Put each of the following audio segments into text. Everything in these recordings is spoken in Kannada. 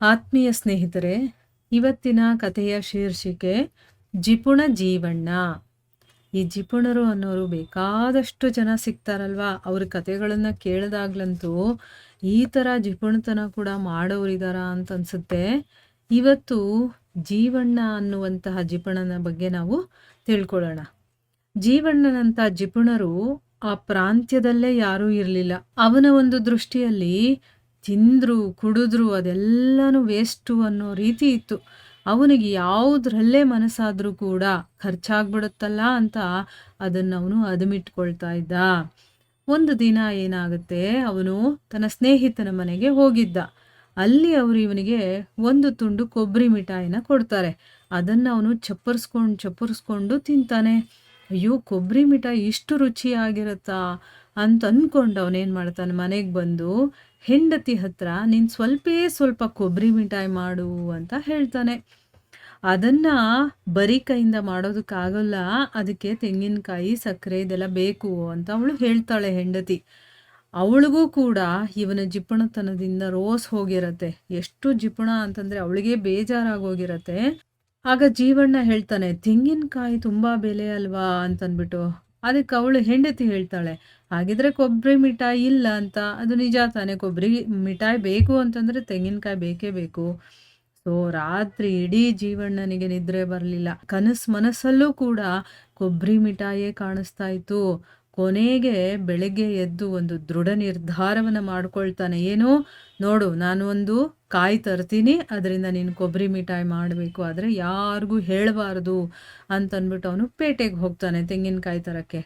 ಆತ್ಮೀಯ ಸ್ನೇಹಿತರೆ, ಇವತ್ತಿನ ಕಥೆಯ ಶೀರ್ಷಿಕೆ, ಜಿಪುಣ ಜೀವಣ್ಣ ಈ ಜಿಪುಣರು ಅನ್ನೋರು ಬೇಕಾದಷ್ಟು ಜನ ಸಿಗ್ತಾರಲ್ವಾ? ಅವ್ರ ಕಥೆಗಳನ್ನು ಕೇಳಿದಾಗ್ಲಂತೂ ಈ ಥರ ಜಿಪುಣತನ ಕೂಡ ಮಾಡೋರಿದಾರ ಅಂತ ಅನ್ಸುತ್ತೆ. ಇವತ್ತು ಜೀವಣ್ಣ ಅನ್ನುವಂತಹ ಜಿಪುಣನ ಬಗ್ಗೆ ನಾವು ತಿಳ್ಕೊಳ್ಳೋಣ. ಜೀವಣ್ಣನಂಥ ಜಿಪುಣರು ಆ ಪ್ರಾಂತ್ಯದಲ್ಲೇ ಯಾರೂ ಇರಲಿಲ್ಲ. ಅವನ ಒಂದು ದೃಷ್ಟಿಯಲ್ಲಿ ತಿಂದ್ರು, ಕುಡಿದ್ರು, ಅದೆಲ್ಲನೂ ವೇಸ್ಟು ಅನ್ನೋ ರೀತಿ ಇತ್ತು. ಅವನಿಗೆ ಯಾವುದ್ರಲ್ಲೇ ಮನಸ್ಸಾದರೂ ಕೂಡ ಖರ್ಚಾಗ್ಬಿಡುತ್ತಲ್ಲ ಅಂತ ಅದನ್ನು ಅವನು ಅದುಮಿಟ್ಕೊಳ್ತಾ ಇದ್ದ. ಒಂದು ದಿನ ಏನಾಗುತ್ತೆ? ಅವನು ತನ್ನ ಸ್ನೇಹಿತನ ಮನೆಗೆ ಹೋಗಿದ್ದ. ಅಲ್ಲಿ ಅವರು ಇವನಿಗೆ ಒಂದು ತುಂಡು ಕೊಬ್ಬರಿ ಮಿಠಾಯಿನ ಕೊಡ್ತಾರೆ. ಅದನ್ನು ಅವನು ಚಪ್ಪರ್ಸ್ಕೊಂಡು ಚಪ್ಪರ್ಸ್ಕೊಂಡು ತಿಂತಾನೆ. ಅಯ್ಯೋ ಕೊಬ್ಬರಿ ಮಿಠಾಯಿ ಇಷ್ಟು ರುಚಿಯಾಗಿರುತ್ತಾ ಅಂತ ಅಂದ್ಕೊಂಡು ಅವನೇನು ಮಾಡ್ತಾನೆ? ಮನೆಗೆ ಬಂದು ಹೆಂಡತಿ ಹತ್ರ ನೀನು ಸ್ವಲ್ಪೇ ಸ್ವಲ್ಪ ಕೊಬ್ಬರಿ ಮಿಠಾಯಿ ಮಾಡು ಅಂತ ಹೇಳ್ತಾನೆ. ಅದನ್ನು ಬರೀ ಕೈಯಿಂದ ಮಾಡೋದಕ್ಕಾಗಲ್ಲ, ಅದಕ್ಕೆ ತೆಂಗಿನಕಾಯಿ, ಸಕ್ಕರೆ ಇದೆಲ್ಲ ಬೇಕು ಅಂತ ಅವಳು ಹೇಳ್ತಾಳೆ ಹೆಂಡತಿ. ಅವಳಿಗೂ ಕೂಡ ಇವನ ಜಿಪುಣತನದಿಂದ ರೋಸ್ ಹೋಗಿರತ್ತೆ. ಎಷ್ಟು ಜಿಪುಣ ಅಂತಂದರೆ ಅವಳಿಗೆ ಬೇಜಾರಾಗೋಗಿರತ್ತೆ ಆಗ ಜೀವಣ್ಣ ಹೇಳ್ತಾನೆ, ತೆಂಗಿನಕಾಯಿ ತುಂಬ ಬೆಲೆ ಅಲ್ವಾ? ಅಂತಂದ್ಬಿಟ್ಟು ಅದಕ್ಕೆ ಅವಳು ಹೆಂಡತಿ ಹೇಳ್ತಾಳೆ, ಹಾಗಿದ್ರೆ ಕೊಬ್ಬರಿ ಮಿಠಾಯಿ ಇಲ್ಲ ಅಂತ, ಅದು ನಿಜ ತಾನೇ, ಕೊಬ್ಬರಿ ಮಿಠಾಯಿ ಬೇಕು ಅಂತಂದರೆ ತೆಂಗಿನಕಾಯಿ ಬೇಕೇ ಬೇಕು. ಸೊ, ರಾತ್ರಿ ಇಡೀ ಜೀವಣ್ಣನಿಗೆ ನಿದ್ರೆ ಬರಲಿಲ್ಲ. ಕನಸು ಮನಸ್ಸಲ್ಲೂ ಕೂಡ ಕೊಬ್ಬರಿ ಮಿಠಾಯೇ ಕಾಣಿಸ್ತಾ ಇತ್ತು. ಕೊನೆಗೆ ಬೆಳಗ್ಗೆ ಎದ್ದು ಒಂದು ದೃಢ ನಿರ್ಧಾರವನ್ನು ಮಾಡ್ಕೊಳ್ತಾನೆ. ಏನು? ನೋಡು, ನಾನು ಒಂದು ಕಾಯಿ ತರ್ತೀನಿ, ಅದರಿಂದ ನೀನು ಕೊಬ್ಬರಿ ಮಿಠಾಯಿ ಮಾಡಬೇಕು, ಆದರೆ ಯಾರಿಗೂ ಹೇಳಬಾರ್ದು ಅಂತಂದ್ಬಿಟ್ಟು ಅವನು ಪೇಟೆಗೆ ಹೋಗ್ತಾನೆ ತೆಂಗಿನಕಾಯಿ ತರಕ್ಕೆ.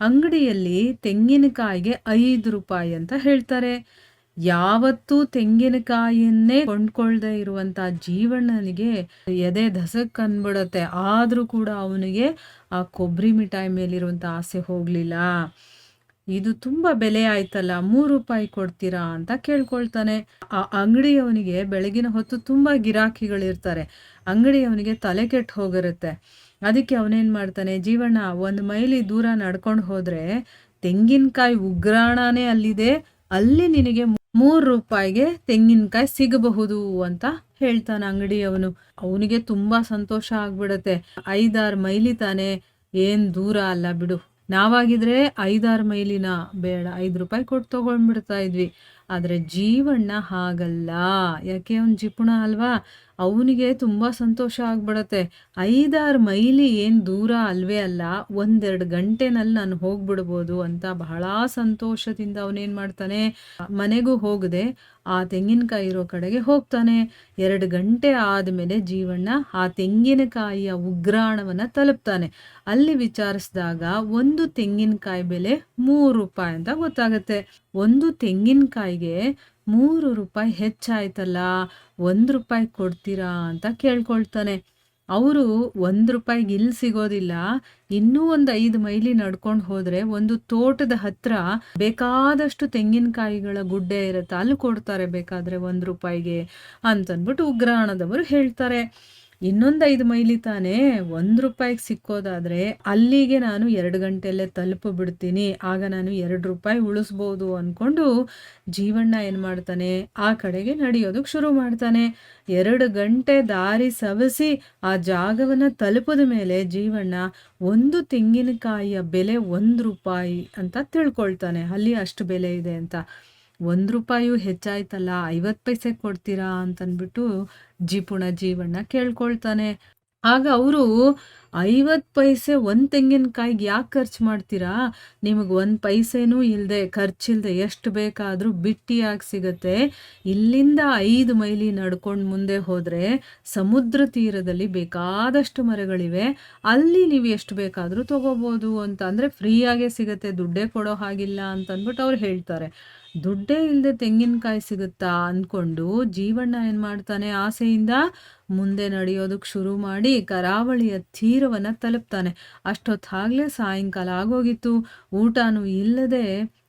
ಅಂಗಡಿಯಲ್ಲಿ ತೆಂಗಿನಕಾಯಿಗೆ ಐದು ರೂಪಾಯಿ ಅಂತ ಹೇಳ್ತಾರೆ. ಯಾವತ್ತೂ ತೆಂಗಿನಕಾಯಿಯನ್ನೇ ಕೊಂಡ್ಕೊಳ್ದೆ ಇರುವಂತ ಜೀವಣ್ಣನಿಗೆ ಎದೆ ದಸಕ್ ಅನ್ಬಿಡತ್ತೆ. ಆದ್ರೂ ಕೂಡ ಅವನಿಗೆ ಆ ಕೊಬ್ಬರಿ ಮಿಠಾಯಿ ಮೇಲಿರುವಂತ ಆಸೆ ಹೋಗ್ಲಿಲ್ಲ. ಇದು ತುಂಬಾ ಬೆಲೆ ಆಯ್ತಲ್ಲ, ಮೂರು ರೂಪಾಯಿ ಕೊಡ್ತೀರಾ ಅಂತ ಕೇಳ್ಕೊಳ್ತಾನೆ. ಆ ಅಂಗಡಿಯವನಿಗೆ ಬೆಳಗಿನ ಹೊತ್ತು ತುಂಬಾ ಗಿರಾಕಿಗಳಿರ್ತಾರೆ. ಅಂಗಡಿಯವನಿಗೆ ತಲೆ ಕೆಟ್ಟು ಹೋಗಿರುತ್ತೆ. ಅದಕ್ಕೆ ಅವನೇನ್ ಮಾಡ್ತಾನೆ, ಜೀವಣ್ಣ ಒಂದು ಮೈಲಿ ದೂರ ನಡ್ಕೊಂಡು ಹೋದ್ರೆ ತೆಂಗಿನಕಾಯಿ ಉಗ್ರಾಣನೇ ಅಲ್ಲಿದೆ. ಅಲ್ಲಿ ನಿನಗೆ ಮೂರು ರೂಪಾಯಿಗೆ ತೆಂಗಿನಕಾಯಿ ಸಿಗಬಹುದು ಅಂತ ಹೇಳ್ತಾನೆ ಅಂಗಡಿಯವನು. ಅವನಿಗೆ ತುಂಬಾ ಸಂತೋಷ ಆಗ್ಬಿಡತ್ತೆ. ಐದಾರು ಮೈಲಿ ತಾನೆ ಏನ್ ದೂರ ಅಲ್ಲ ಬಿಡು. ನಾವಾಗಿದ್ರೆ ಐದಾರು ಮೈಲಿನ ಬೇಡ. ಐದು ರೂಪಾಯಿ ಕೊಟ್ಟು ತಗೊಂಡ್ಬಿಡ್ತಾ ಇದ್ವಿ. ಆದ್ರೆ ಜೀವಣ್ಣ ಹಾಗಲ್ಲ. ಯಾಕೆ ಅವ್ನು ಜಿಪುಣ ಅಲ್ವಾ? ಅವನಿಗೆ ತುಂಬ ಸಂತೋಷ ಆಗ್ಬಿಡತ್ತೆ. ಐದಾರು ಮೈಲಿ ಏನು ದೂರ ಅಲ್ವೇ ಅಲ್ಲ, ಒಂದೆರಡು ಗಂಟೆನಲ್ಲಿ ನಾನು ಹೋಗ್ಬಿಡ್ಬೋದು ಅಂತ ಬಹಳ ಸಂತೋಷದಿಂದ ಅವನೇನು ಮಾಡ್ತಾನೆ, ಮನೆಗೂ ಹೋಗದೆ, ಆ ತೆಂಗಿನಕಾಯಿ ಇರೋ ಕಡೆಗೆ ಹೋಗ್ತಾನೆ. ಎರಡು ಗಂಟೆ ಆದಮೇಲೆ ಜೀವಣ್ಣ ಆ ತೆಂಗಿನಕಾಯಿಯ ಉಗ್ರಾಣವನ್ನು ತಲುಪ್ತಾನೆ. ಅಲ್ಲಿ ವಿಚಾರಿಸಿದಾಗ ಒಂದು ತೆಂಗಿನಕಾಯಿ ಬೆಲೆ ಮೂರು ರೂಪಾಯಿ ಅಂತ ಗೊತ್ತಾಗುತ್ತೆ. ಒಂದು ತೆಂಗಿನಕಾಯಿಗೆ ಮೂರು ರೂಪಾಯಿ ಹೆಚ್ಚಾಯ್ತಲ್ಲ, ಒಂದು ರೂಪಾಯಿ ಕೊಡ್ತೀರಾ ಅಂತ ಕೇಳ್ಕೊಳ್ತಾನೆ. ಅವರು ಒಂದು ರೂಪಾಯಿಗೆ ಇಲ್ಲಿ ಸಿಗೋದಿಲ್ಲ, ಇನ್ನೂ ಒಂದು ಐದು ಮೈಲಿ ನಡ್ಕೊಂಡು ಹೋದರೆ ಒಂದು ತೋಟದ ಹತ್ರ ಬೇಕಾದಷ್ಟು ತೆಂಗಿನಕಾಯಿಗಳ ಗುಡ್ಡೆ ಇರುತ್ತೆ, ಅಲ್ಲಿ ಕೊಡ್ತಾರೆ ಬೇಕಾದ್ರೆ ಒಂದು ರೂಪಾಯಿಗೆ ಅಂತಂದ್ಬಿಟ್ಟು ಉಗ್ರಾಣದವರು ಹೇಳ್ತಾರೆ. ಇನ್ನೊಂದು ಐದು ಮೈಲಿ ತಾನೇ ಒಂದು ರೂಪಾಯಿಗೆ ಸಿಕ್ಕೋದಾದ್ರೆ ಅಲ್ಲಿಗೆ ನಾನು ಎರಡು ಗಂಟೆಯಲ್ಲೇ ತಲುಪಿಬಿಡ್ತೀನಿ ಆಗ ನಾನು ಎರಡು ರೂಪಾಯಿ ಉಳಿಸ್ಬೋದು ಅಂದ್ಕೊಂಡು ಜೀವಣ್ಣ ಏನು ಮಾಡ್ತಾನೆ? ಆ ಕಡೆಗೆ ನಡೆಯೋದಕ್ಕೆ ಶುರು ಮಾಡ್ತಾನೆ. ಎರಡು ಗಂಟೆ ದಾರಿ ಸವಸಿ ಆ ಜಾಗವನ್ನು ತಲುಪಿದ ಮೇಲೆ ಜೀವಣ್ಣ ಒಂದು ತೆಂಗಿನಕಾಯಿಯ ಬೆಲೆ ಒಂದು ರೂಪಾಯಿ ಅಂತ ತಿಳ್ಕೊಳ್ತಾನೆ. ಅಲ್ಲಿ ಅಷ್ಟು ಬೆಲೆ ಇದೆ ಅಂತ. ಒಂದು ರೂಪಾಯು ಹೆಚ್ಚಾಯ್ತಲ್ಲ ಐವತ್ತು ಪೈಸೆ ಕೊಡ್ತೀರಾ ಅಂತಂದ್ಬಿಟ್ಟು ಜಿಪುಣ ಜೀವಣ್ಣ ಕೇಳ್ಕೊಳ್ತಾನೆ. ಆಗ ಅವರು ಐವತ್ತು ಪೈಸೆ ಒಂದು ತೆಂಗಿನಕಾಯಿಗೆ ಯಾಕೆ ಖರ್ಚು ಮಾಡ್ತೀರಾ? ನಿಮಗೆ ಒಂದು ಪೈಸೆನೂ ಇಲ್ಲದೆ ಖರ್ಚಿಲ್ಲದೆ ಎಷ್ಟು ಬೇಕಾದರೂ ಬಿಟ್ಟಿಯಾಗಿ ಸಿಗತ್ತೆ. ಇಲ್ಲಿಂದ ಐದು ಮೈಲಿ ನಡ್ಕೊಂಡು ಮುಂದೆ ಹೋದರೆ ಸಮುದ್ರ ತೀರದಲ್ಲಿ ಬೇಕಾದಷ್ಟು ಮರಗಳಿವೆ. ಅಲ್ಲಿ ನೀವು ಎಷ್ಟು ಬೇಕಾದರೂ ತೊಗೋಬೋದು ಅಂತ ಅಂದರೆ ಫ್ರೀಯಾಗೇ ಸಿಗತ್ತೆ, ದುಡ್ಡೇ ಕೊಡೋ ಹಾಗಿಲ್ಲ ಅಂತಂದ್ಬಿಟ್ಟು ಅವ್ರು ಹೇಳ್ತಾರೆ. ದುಡ್ಡೇ ಇಲ್ಲದೆ ತೆಂಗಿನಕಾಯಿ ಸಿಗುತ್ತಾ ಅಂದ್ಕೊಂಡು ಜೀವಣ್ಣ ಏನು ಮಾಡ್ತಾನೆ ಆಸೆಯಿಂದ ಮುಂದೆ ನಡೆಯೋದಕ್ಕೆ ಶುರು ಮಾಡಿ ಕರಾವಳಿಯ ತೀರವನ್ನು ತಲುಪ್ತಾನೆ. ಅಷ್ಟೊತ್ತಾಗಲೇ ಸಾಯಂಕಾಲ ಆಗೋಗಿತ್ತು. ಊಟನೂ ಇಲ್ಲದೆ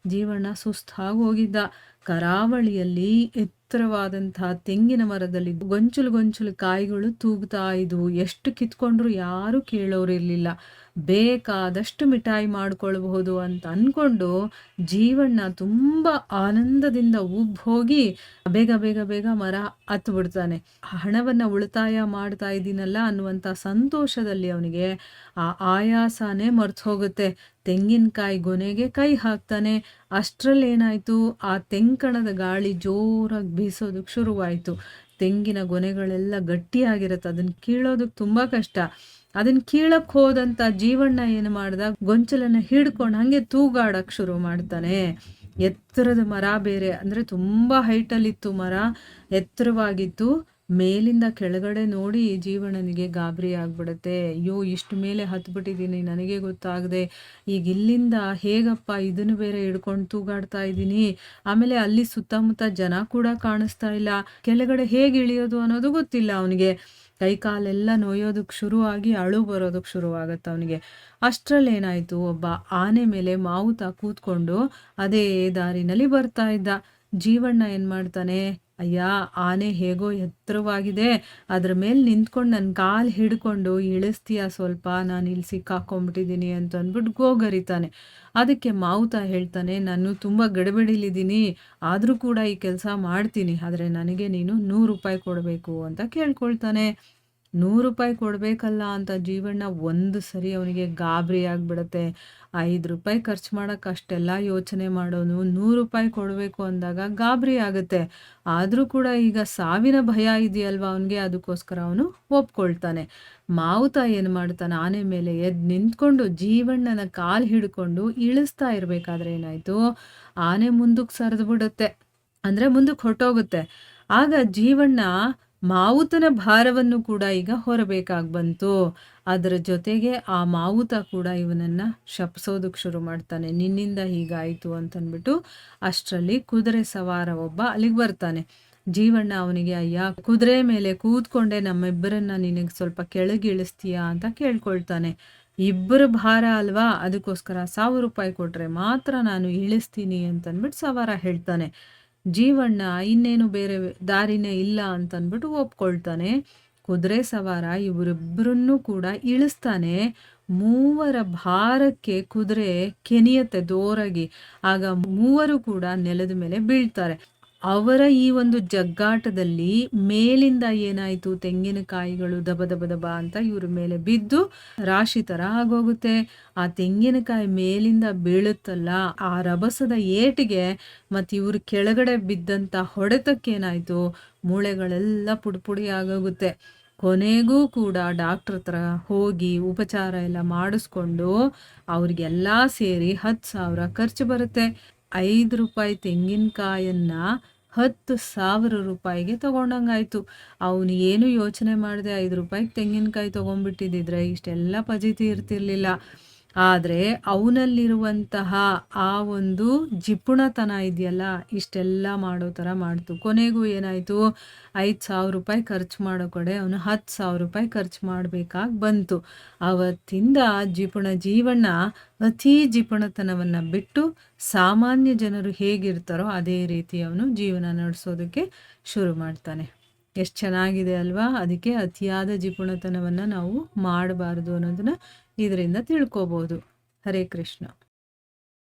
ಜೀವಣ್ಣ ಸುಸ್ತಾಗೋಗಿದ್ದ. ಕರಾವಳಿಯಲ್ಲಿ ಎತ್ತರವಾದಂತಹ ತೆಂಗಿನ ಮರದಲ್ಲಿ ಗೊಂಚಲು ಗೊಂಚಲು ಕಾಯಿಗಳು ತೂಗ್ತಾ ಇದ್ವು. ಎಷ್ಟು ಕಿತ್ಕೊಂಡ್ರು ಯಾರು ಕೇಳೋರಿರ್ಲಿಲ್ಲ. ಬೇಕಾದಷ್ಟು ಮಿಠಾಯಿ ಮಾಡ್ಕೊಳ್ಬಹುದು ಅಂತ ಅಂದ್ಕೊಂಡು ಜೀವಣ್ಣ ತುಂಬ ಆನಂದದಿಂದ ಉಬ್ಬ್ ಹೋಗಿ ಬೇಗ ಬೇಗ ಬೇಗ ಮರ ಹತ್ತು ಬಿಡ್ತಾನೆ ಹಣವನ್ನು ಉಳಿತಾಯ ಮಾಡ್ತಾ ಇದ್ದೀನಲ್ಲ ಅನ್ನುವಂಥ ಸಂತೋಷದಲ್ಲಿ ಅವನಿಗೆ ಆ ಆಯಾಸನೇ ಮರ್ತು ಹೋಗುತ್ತೆ. ತೆಂಗಿನಕಾಯಿ ಗೊನೆಗೆ ಕೈ ಹಾಕ್ತಾನೆ. ಅಷ್ಟರಲ್ಲಿ ಏನಾಯಿತು? ಆ ತೆಂಕಣದ ಗಾಳಿ ಜೋರಾಗಿ ಬೀಸೋದಕ್ಕೆ ಶುರುವಾಯಿತು. ತೆಂಗಿನ ಗೊನೆಗಳೆಲ್ಲ ಗಟ್ಟಿಯಾಗಿರುತ್ತೆ. ಅದನ್ನು ಕೀಳೋದಕ್ಕೆ ತುಂಬ ಕಷ್ಟ. ಅದನ್ನ ಕೀಳಕ್ ಹೋದಂತ ಜೀವಣ್ಣ ಏನು ಮಾಡ್ದ? ಗೊಂಚಲನ್ನ ಹಿಡ್ಕೊಂಡು ಹಂಗೆ ತೂಗಾಡಕ್ ಶುರು ಮಾಡ್ತಾನೆ. ಎತ್ತರದ ಮರ ಬೇರೆ, ಅಂದ್ರೆ ತುಂಬಾ ಹೈಟಲ್ಲಿತ್ತು ಮರ, ಎತ್ತರವಾಗಿತ್ತು. ಮೇಲಿಂದ ಕೆಳಗಡೆ ನೋಡಿ ಜೀವಣ್ಣನಿಗೆ ಗಾಬರಿ ಆಗ್ಬಿಡುತ್ತೆ. ಅಯ್ಯೋ, ಇಷ್ಟು ಮೇಲೆ ಹತ್ಬಿಟ್ಟಿದ್ದೀನಿ ನನಗೆ ಗೊತ್ತಾಗದೆ. ಈಗ ಇಲ್ಲಿಂದ ಹೇಗಪ್ಪ ಇದನ್ನು ಬೇರೆ ಹಿಡ್ಕೊಂಡು ತೂಗಾಡ್ತಾ ಇದ್ದೀನಿ ಆಮೇಲೆ ಅಲ್ಲಿ ಸುತ್ತಮುತ್ತ ಜನ ಕೂಡ ಕಾಣಿಸ್ತಾ ಇಲ್ಲ. ಕೆಳಗಡೆ ಹೇಗೆ ಇಳಿಯೋದು ಅನ್ನೋದು ಗೊತ್ತಿಲ್ಲ ಅವನಿಗೆ. ಕೈ ಕಾಲೆಲ್ಲ ನೋಯೋದಕ್ಕೆ ಶುರುವಾಗಿ ಅಳು ಬರೋದಕ್ಕೆ ಶುರುವಾಗತ್ತೆ ಅವನಿಗೆ. ಅಷ್ಟರಲ್ಲಿ ಏನಾಯಿತು, ಒಬ್ಬ ಆನೆ ಮೇಲೆ ಮಾವುತ ಕೂತ್ಕೊಂಡು ಅದೇ ದಾರಿನಲ್ಲಿ ಬರ್ತಾ ಇದ್ದ. ಜೀವಣ್ಣ ಏನು ಮಾಡ್ತಾನೆ ಅಯ್ಯ, ಆನೆ ಹೇಗೋ ಎತ್ತರವಾಗಿದೆ. ಅದ್ರ ಮೇಲೆ ನಿಂತ್ಕೊಂಡು ನನ್ನ ಕಾಲು ಹಿಡ್ಕೊಂಡು, ಇಳಿಸ್ತೀಯ ಸ್ವಲ್ಪ? ನಾನು ಇಲ್ಲಿ ಸಿಕ್ಕಾಕೊಂಡ್ಬಿಟ್ಟಿದ್ದೀನಿ ಅಂತ ಅಂದ್ಬಿಟ್ಟು ಗೋಗರಿತಾನೆ. ಅದಕ್ಕೆ ಮಾವುತ ಹೇಳ್ತಾನೆ, ನಾನು ತುಂಬ ಗಡಬಡಿಲಿದ್ದೀನಿ. ಆದರೂ ಕೂಡ ಈ ಕೆಲಸ ಮಾಡ್ತೀನಿ. ಆದರೆ ನನಗೆ ನೀನು ನೂರು ರೂಪಾಯಿ ಕೊಡಬೇಕು ಅಂತ ಕೇಳ್ಕೊಳ್ತಾನೆ. ನೂರು ರೂಪಾಯಿ ಕೊಡಬೇಕಲ್ಲ ಅಂತ ಜೀವಣ್ಣ ಒಂದು ಸರಿ ಅವನಿಗೆ ಗಾಬರಿ ಆಗಿಬಿಡತ್ತೆ. ಐದು ರೂಪಾಯಿ ಖರ್ಚು ಮಾಡೋಕ್ಕೆ ಅಷ್ಟೆಲ್ಲ ಯೋಚನೆ ಮಾಡೋನು, ನೂರು ರೂಪಾಯಿ ಕೊಡಬೇಕು ಅಂದಾಗ ಗಾಬರಿ ಆಗುತ್ತೆ. ಆದರೂ ಕೂಡ ಈಗ ಸಾವಿನ ಭಯ ಇದೆಯಲ್ವ ಅವನಿಗೆ? ಅದಕ್ಕೋಸ್ಕರ ಅವನು ಒಪ್ಕೊಳ್ತಾನೆ. ಮಾವುತ ಏನು ಮಾಡ್ತಾನೆ? ಆನೆ ಮೇಲೆ ಎದ್ದು ನಿಂತ್ಕೊಂಡು ಜೀವಣ್ಣನ ಕಾಲು ಹಿಡ್ಕೊಂಡು ಇಳಿಸ್ತಾ ಇರಬೇಕಾದ್ರೆ ಏನಾಯಿತು? ಆನೆ ಮುಂದಕ್ಕೆ ಸರಿದು ಬಿಡುತ್ತೆ ಅಂದರೆ ಮುಂದಕ್ಕೆ ಹೊರಟೋಗುತ್ತೆ. ಆಗ ಜೀವಣ್ಣ ಮಾವುತನ ಭಾರವನ್ನು ಕೂಡ ಈಗ ಹೊರಬೇಕಾಗಿ ಬಂತು. ಅದರ ಜೊತೆಗೆ ಆ ಮಾವುತ ಕೂಡ ಇವನನ್ನ ಶಪಿಸೋದಕ್ಕೆ ಶುರು ಮಾಡ್ತಾನೆ. ನಿನ್ನಿಂದ ಹೀಗಾಯಿತು ಅಂತನ್ಬಿಟ್ಟು ಅಷ್ಟರಲ್ಲಿ ಕುದುರೆ ಸವಾರ ಒಬ್ಬ ಅಲ್ಲಿಗೆ ಬರ್ತಾನೆ. ಜೀವಣ್ಣ ಅವನಿಗೆ, ಅಯ್ಯ, ಕುದುರೆ ಮೇಲೆ ಕೂತ್ಕೊಂಡೆ ನಮ್ಮಿಬ್ಬರನ್ನ ನಿನಗೆ ಸ್ವಲ್ಪ ಕೆಳಗಿಳಿಸ್ತೀಯಾ? ಅಂತ ಕೇಳ್ಕೊಳ್ತಾನೆ. ಇಬ್ಬರು ಭಾರ ಅಲ್ವಾ? ಅದಕ್ಕೋಸ್ಕರ ಸಾವಿರ ರೂಪಾಯಿ ಕೊಟ್ರೆ ಮಾತ್ರ ನಾನು ಇಳಿಸ್ತೀನಿ ಅಂತನ್ಬಿಟ್ಟು ಸವಾರ ಹೇಳ್ತಾನೆ. ಜೀವಣ್ಣ, ಇನ್ನೇನು ಬೇರೆ ದಾರಿನೇ ಇಲ್ಲ ಅಂತನ್ಬಿಟ್ಟು ಒಪ್ಕೊಳ್ತಾನೆ. ಕುದುರೆ ಸವಾರ ಇವರಿಬ್ಬರನ್ನು ಕೂಡ ಇಳಿಸ್ತಾನೆ. ಮೂವರ ಭಾರಕ್ಕೆ ಕುದುರೆ ಕೆನಿಯತ್ತೆ ದೋರಾಗಿ ಆಗ ಮೂವರು ಕೂಡ ನೆಲದ ಮೇಲೆ ಬೀಳ್ತಾರೆ. ಅವರ ಈ ಒಂದು ಜಗ್ಗಾಟದಲ್ಲಿ ಮೇಲಿಂದ ಏನಾಯಿತು? ತೆಂಗಿನಕಾಯಿಗಳು ದಬ ದಬ ದಬ ಅಂತ ಇವ್ರ ಮೇಲೆ ಬಿದ್ದು ರಾಶಿ ಥರ ಆಗೋಗುತ್ತೆ. ಆ ತೆಂಗಿನಕಾಯಿ ಮೇಲಿಂದ ಬೀಳುತ್ತಲ್ಲ, ಆ ರಭಸದ ಏಟಿಗೆ ಮತ್ತು ಇವ್ರ ಕೆಳಗಡೆ ಬಿದ್ದಂಥ ಹೊಡೆತಕ್ಕೇನಾಯಿತು ಮೂಳೆಗಳೆಲ್ಲ ಪುಡಿಪುಡಿ ಪುಡಿ ಆಗೋಗುತ್ತೆ. ಕೊನೆಗೂ ಕೂಡ ಡಾಕ್ಟ್ರ್ ಹತ್ರ ಹೋಗಿ ಉಪಚಾರ ಎಲ್ಲ ಮಾಡಿಸ್ಕೊಂಡು ಅವ್ರಿಗೆಲ್ಲ ಸೇರಿ ಹತ್ತು ಸಾವಿರ ಖರ್ಚು ಬರುತ್ತೆ. ಐದು ರೂಪಾಯಿ ತೆಂಗಿನಕಾಯನ್ನ ಹತ್ತು ಸಾವಿರ ರೂಪಾಯಿಗೆ ತಗೊಂಡಂಗಾಯ್ತು. ಅವನು ಏನು ಯೋಚನೆ ಮಾಡಿದೆ ಐದು ರೂಪಾಯಿಗೆ ತೆಂಗಿನಕಾಯಿ ತೊಗೊಂಡ್ಬಿಟ್ಟಿದ್ದಿದ್ರೆ ಇಷ್ಟೆಲ್ಲ ಪಜೀತಿ ಇರ್ತಿರ್ಲಿಲ್ಲ. ಆದರೆ ಅವನಲ್ಲಿರುವಂತಹ ಆ ಒಂದು ಜಿಪುಣತನ ಇದೆಯಲ್ಲ, ಇಷ್ಟೆಲ್ಲ ಮಾಡೋ ಥರ ಮಾಡ್ತು. ಕೊನೆಗೂ ಏನಾಯಿತು? ಐದು ಸಾವಿರ ರೂಪಾಯಿ ಖರ್ಚು ಮಾಡೋ ಕಡೆ ಅವನು ಹತ್ತು ಸಾವಿರ ರೂಪಾಯಿ ಖರ್ಚು ಮಾಡಬೇಕಾಗಿ ಬಂತು. ಅವತ್ತಿಂದ ಜಿಪುಣ ಜೀವನ ಅತಿ ಜಿಪುಣತನವನ್ನು ಬಿಟ್ಟು ಸಾಮಾನ್ಯ ಜನರು ಹೇಗಿರ್ತಾರೋ ಅದೇ ರೀತಿ ಅವನು ಜೀವನ ನಡೆಸೋದಕ್ಕೆ ಶುರು ಮಾಡ್ತಾನೆ. ಎಷ್ಟು ಚೆನ್ನಾಗಿದೆ ಅಲ್ವಾ? ಅದಕ್ಕೆ ಅತಿಯಾದ ಜಿಪುಣತನವನ್ನು ನಾವು ಮಾಡಬಾರ್ದು ಅನ್ನೋದನ್ನ ಇದರಿಂದ ತಿಳ್ಕೊಬೋದು. ಹರೇ ಕೃಷ್ಣ.